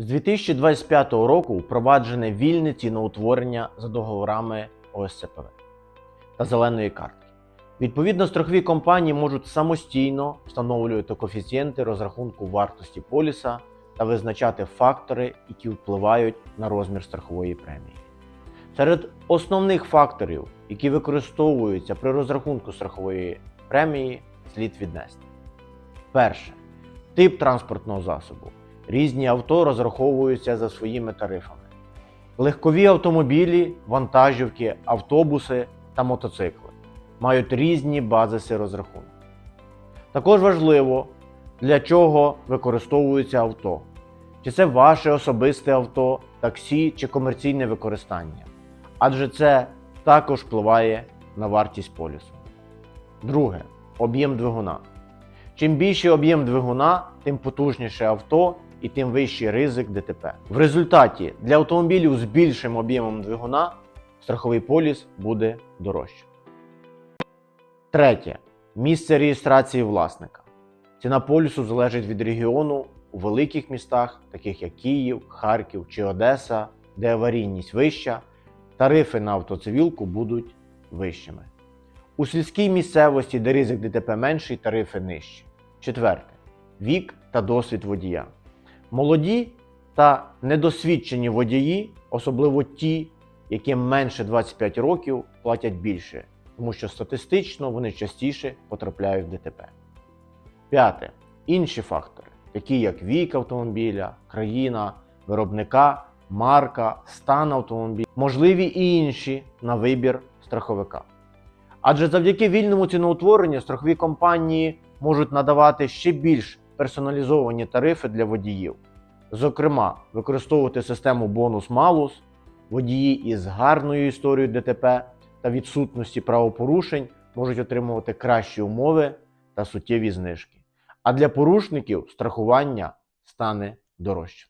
З 2025 року впроваджене вільне ціноутворення за договорами ОСЦПВ та зеленої картки. Відповідно, страхові компанії можуть самостійно встановлювати коефіцієнти розрахунку вартості поліса та визначати фактори, які впливають на розмір страхової премії. Серед основних факторів, які використовуються при розрахунку страхової премії, слід віднести. Перше тип транспортного засобу. Різні авто розраховуються за своїми тарифами. Легкові автомобілі, вантажівки, автобуси та мотоцикли мають різні базиси розрахунку. Також важливо, для чого використовується авто. Чи це ваше особисте авто, таксі чи комерційне використання. Адже це також впливає на вартість полісу. Друге об'єм двигуна. Чим більший об'єм двигуна, тим потужніше авто і тим вищий ризик ДТП. В результаті для автомобілів з більшим об'ємом двигуна страховий поліс буде дорожче. Третє. Місце реєстрації власника. Ціна полісу залежить від регіону у великих містах, таких як Київ, Харків чи Одеса, де аварійність вища, тарифи на автоцивілку будуть вищими. У сільській місцевості, де ризик ДТП менший, тарифи нижчі. Четверте. Вік та досвід водія. Молоді та недосвідчені водії, особливо ті, яким менше 25 років, платять більше, тому що статистично вони частіше потрапляють в ДТП. П'яте. Інші фактори, такі як вік автомобіля, країна, виробника, марка, стан автомобіля, можливі і інші на вибір страховика. Адже завдяки вільному ціноутворенню страхові компанії можуть надавати ще більш персоналізовані тарифи для водіїв. Зокрема, використовувати систему бонус-малус, водії із гарною історією ДТП та відсутності правопорушень можуть отримувати кращі умови та суттєві знижки. А для порушників страхування стане дорожчим.